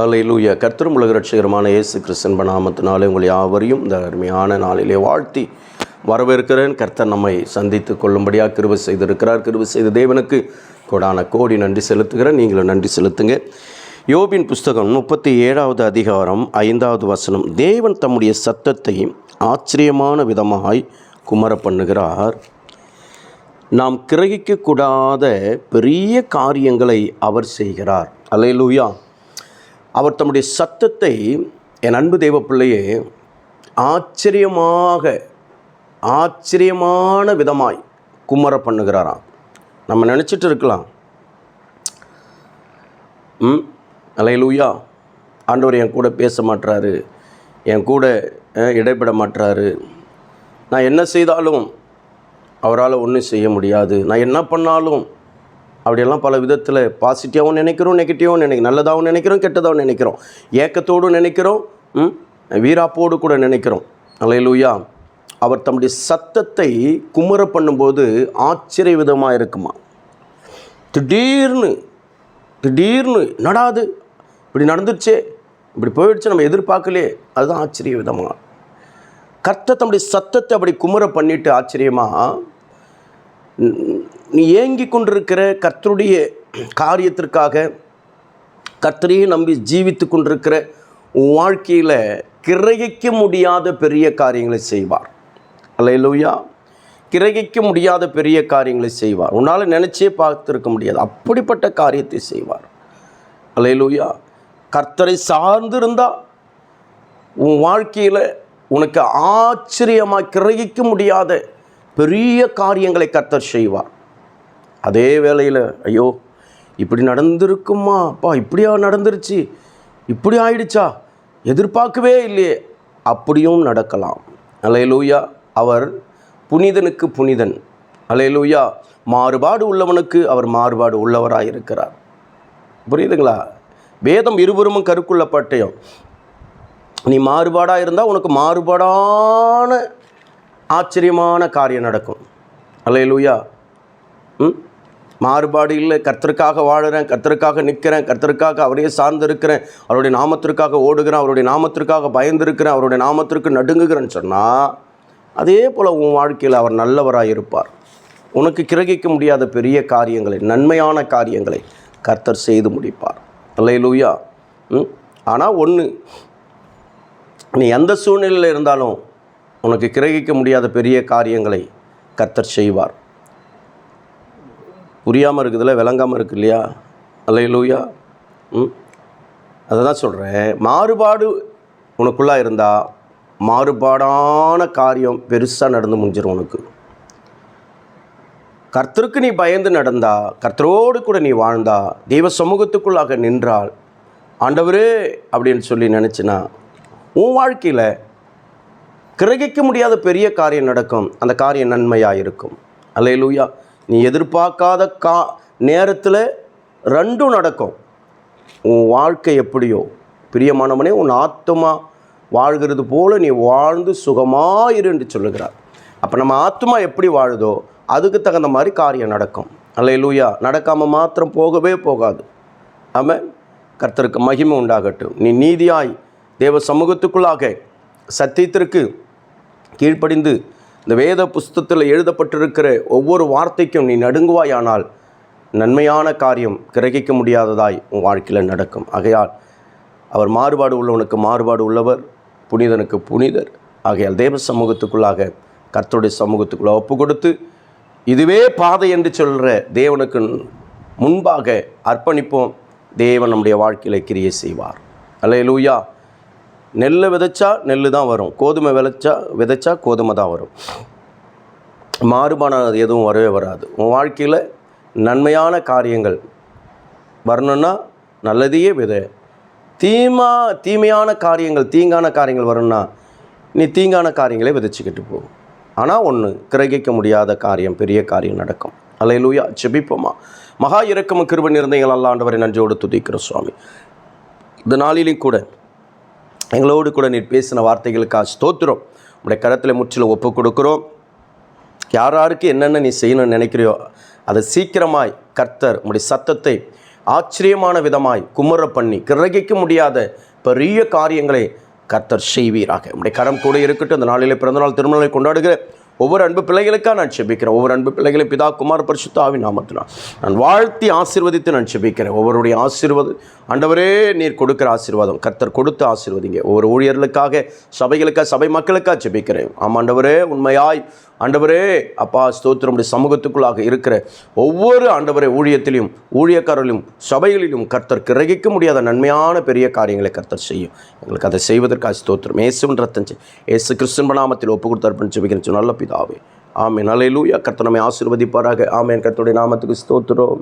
ஹalleluya. கர்த்தரும் உலக ரட்சகரமான இயேசு கிறிஸ்தன்ப நாமத்தினாலே உங்கள் யாவரையும் இந்த அருமையான நாளிலே வாழ்த்தி வரவேற்கிறேன். கர்த்தர் நம்மை சந்தித்து கொள்ளும்படியாக கிருவு செய்திருக்கிறார். கிருவு செய்த தேவனுக்கு கொடான கோடி நன்றி செலுத்துகிறேன். நீங்களும் நன்றி செலுத்துங்க. யோபின் புஸ்தகம் முப்பத்தி ஏழாவது அதிகாரம் ஐந்தாவது வசனம். தேவன் தம்முடைய சத்தத்தை ஆச்சரியமான விதமாய் குமர பண்ணுகிறார். நாம் கிரகிக்கக்கூடாத பெரிய காரியங்களை அவர் செய்கிறார். அல்லேலூயா அவர் தம்முடைய சத்தத்தை என் அன்பு தெய்வப்பிள்ளையே பிள்ளையே ஆச்சரியமாக ஆச்சரியமான விதமாய் கும்மர பண்ணுகிறாராம். நம்ம நினச்சிட்டு இருக்கலாம். ம் அலையலூயா. ஆண்டவர் என் கூட பேச மாட்டுறாரு என் கூட இடைப்பட மாட்றாரு. நான் என்ன செய்தாலும் அவரால் ஒன்றும் செய்ய முடியாது. நான் என்ன பண்ணாலும் அப்படியெல்லாம் பல விதத்தில் பாசிட்டிவாகவும் நினைக்கிறோம் நெகட்டிவாகவும் நினைக்கிறோம் நல்லதாகவும் நினைக்கிறோம் கெட்டதாகவும் நினைக்கிறோம். ஏக்கத்தோடு நினைக்கிறோம் ம், வீராப்போடு கூட நினைக்கிறோம். அலையலூயா அவர் தம்முடைய சத்தத்தை குமர பண்ணும்போது ஆச்சரிய விதமாக இருக்குமா? திடீர்னு திடீர்னு நடாது. இப்படி நடந்துருச்சே இப்படி போயிடுச்சு நம்ம எதிர்பார்க்கலையே அதுதான் ஆச்சரிய விதமாக கர்த்த தம்முடைய சத்தத்தை அப்படி குமர பண்ணிட்டு ஆச்சரியமாக நீ ஏங்கி கொண்டிருக்கிற கர்த்தருடைய காரியத்திற்காக கர்த்தரையே நம்பி ஜீவித்து கொண்டிருக்கிற உன் வாழ்க்கையில் கிரகிக்க முடியாத பெரிய காரியங்களை செய்வார். அல்லையிலூயா கிரகிக்க முடியாத பெரிய காரியங்களை செய்வார். உன்னால் நினச்சே பார்த்துருக்க முடியாது. அப்படிப்பட்ட காரியத்தை செய்வார். அல்லையிலூயா கர்த்தரை சார்ந்திருந்தால் உன் வாழ்க்கையில் உனக்கு ஆச்சரியமாக கிரகிக்க முடியாத பெரிய காரியங்களை கர்த்தர் செய்வார். அதே வேளையில் ஐயோ இப்படி நடந்திருக்குமா? அப்பா இப்படியா நடந்துருச்சு? இப்படி ஆயிடுச்சா? எதிர்பார்க்கவே இல்லையே. அப்படியும் நடக்கலாம். அலையலூயா அவர் புனிதனுக்கு புனிதன். அலையலூயா மாறுபாடு உள்ளவனுக்கு அவர் மாறுபாடு உள்ளவராக இருக்கிறார் புரியுதுங்களா? வேதம் இருபுறமும் கருக்குள்ள பட்டயம். நீ மாறுபாடாக இருந்தால் உனக்கு மாறுபாடான ஆச்சரியமான காரியம் நடக்கும். அலையலூயா ம்? மாறுபாடு இல்லை. கர்த்தருக்காக வாழுறேன் கர்த்தருக்காக நிற்கிறேன் கர்த்தருக்காக அவரையே சார்ந்து இருக்கிறேன் அவருடைய நாமத்திற்காக ஓடுகிறேன் அவருடைய நாமத்திற்காக பயந்திருக்கிறேன் அவருடைய நாமத்திற்கு நடுங்குகிறேன்னு சொன்னால் அதே போல் உன் வாழ்க்கையில் அவர் நல்லவராக இருப்பார். உனக்கு கிரகிக்க முடியாத பெரிய காரியங்களை நன்மையான காரியங்களை கர்த்தர் செய்து முடிப்பார். அல்லையிலூயா ம்? ஆனால் ஒன்று நீ எந்த சூழ்நிலையில் இருந்தாலும் உனக்கு கிரகிக்க முடியாத பெரிய காரியங்களை கர்த்தர் செய்வார். புரியாமல் இருக்குதுல்ல விளங்காமல் இருக்கு இல்லையா? அல்லையிலூயா? ம்? அதை தான் சொல்கிறேன் மாறுபாடு உனக்குள்ளாக இருந்தால் மாறுபாடான காரியம் பெருசாக நடந்து முடிஞ்சிடும் உனக்கு. கர்த்தருக்கு நீ பயந்து நடந்தா கர்த்தரோடு கூட நீ வாழ்ந்தா தெய்வ சமூகத்துக்குள்ளாக நின்றால் ஆண்டவரே அப்படின்னு சொல்லி நினச்சினா உன் வாழ்க்கையில் கிரகிக்க முடியாத பெரிய காரியம் நடக்கும். அந்த காரியம் நன்மையாக இருக்கும். அல்லையிலூயா? நீ எதிர்பார்க்காத கா நேரத்தில் ரெண்டும் நடக்கும். உன் வாழ்க்கை எப்படியோ? பிரியமானவனே உன் ஆத்மா வாழ்கிறது போல் நீ வாழ்ந்து சுகமாயிரு என்று சொல்லுகிறார். அப்போ நம்ம ஆத்மா எப்படி வாழுதோ அதுக்கு தகுந்த மாதிரி காரியம் நடக்கும். அல்லையிலூயா நடக்காமல் மாத்திரம் போகவே போகாது. ஆமாம் கர்த்தருக்கு மகிமை உண்டாகட்டும். நீ நீதியாய் தேவ சமூகத்துக்குள்ளாக சத்தியத்திற்கு கீழ்ப்படிந்து இந்த வேத புஸ்தகத்தில் எழுதப்பட்டிருக்கிற ஒவ்வொரு வார்த்தைக்கும் நீ நடுங்குவாயானால் நன்மையான காரியம் கிரகிக்க முடியாததாய் உன் வாழ்க்கையில் நடக்கும். ஆகையால் அவர் மாறுபாடு உள்ளவனுக்கு மாறுபாடு உள்ளவர் புனிதனுக்கு புனிதர். ஆகையால் தேவ சமூகத்துக்குள்ளாக கர்த்தருடைய சமூகத்துக்குள்ள ஒப்பு கொடுத்து இதுவே பாதை என்று சொல்கிற தேவனுக்கு முன்பாக அர்ப்பணிப்போம். தேவன் நம்முடைய வாழ்க்கையில் கிரியை செய்வார். அல்லேலூயா. நெல்லை விதைச்சா நெல் தான் வரும். கோதுமை விளைச்சா விதைச்சா கோதுமை தான் வரும். மாறுபாடானது எதுவும் வரவே வராது. உன் வாழ்க்கையில் நன்மையான காரியங்கள் வரணும்னா நல்லதையே விதை. தீமா தீமையான காரியங்கள் தீங்கான காரியங்கள் வரணும்னா நீ தீங்கான காரியங்களை விதைச்சிக்கிட்டு போ. ஆனால் ஒன்று கிரகிக்க முடியாத காரியம் பெரிய காரியம் நடக்கும். அலையிலூயா செபிப்போமா மகா இறக்கம் கிருப நிறந்தைகள் அல்லாண்டவரை நன்றியோடு துதிக்கிற சுவாமி. இந்த நாளிலையும் கூட எங்களோடு கூட நீர் பேசின வார்த்தைகளுக்காக ஸ்தோத்திரம். உடைய கரத்தில் முற்றிலும் ஒப்பு கொடுக்குறோம் யார் யாருக்கு என்னென்ன நீ செய்யணும்னு நினைக்கிறியோ அதை சீக்கிரமாய் கர்த்தர் உடைய சத்தத்தை ஆச்சரியமான விதமாய் குமுற பண்ணி கிரகிக்க முடியாத பெரிய காரியங்களை கர்த்தர் செய்வீராக. உடைய கரம் கூட இருக்கட்டும் இந்த நாளிலே பிறந்தநாள் திருமணங்களை கொண்டாடுகிற ஒவ்வொரு அன்பு பிள்ளைகளுக்காக நான் செபிக்கிறேன். ஒவ்வொரு அன்பு பிள்ளைகளை பிதா குமார் பரிசுத்த ஆவி நாமத்தினால். நான் வாழ்த்தி ஆசீர்வதித்து நான் செபிக்கிறேன். ஒவ்வொருடைய ஆசீர்வாதம் ஆண்டவரே நீர் கொடுக்கிற ஆசீர்வாதம். கர்த்தர் கொடுத்து ஆசீர்வதிங்க. ஒவ்வொரு ஊழியர்களுக்காக சபைகளுக்காக சபை மக்களுக்காக செபிக்கிறேன். ஆமாம் ஆண்டவரே உண்மையாய். ஆண்டவரே அப்பா ஸ்தோத்திரமுடைய சமூகத்துக்குள்ளாக இருக்கிற ஒவ்வொரு ஆண்டவரை ஊழியத்திலும் ஊழியக்காரர்களும் சபைகளிலும் கர்த்தர் கிரகிக்க முடியாத நன்மையான பெரிய காரியங்களை கர்த்தர் செய்யும். எங்களுக்கு அதை செய்வதற்காக ஸ்தோத்திரம். ஏசுவின் ரத்தம் ஏசு கிறிஸ்தன் நாமத்தில் ஒப்பு கொடுத்தார் பண்ணி வைக்கிறேன் நல்ல பிதாவே ஆமேன். அலையிலூயா கர்த்தனமே ஆசிர்வதிப்பாராக. ஆமேன் ஆமென். கர்த்தருடைய நாமத்துக்கு ஸ்தோத்திரம்.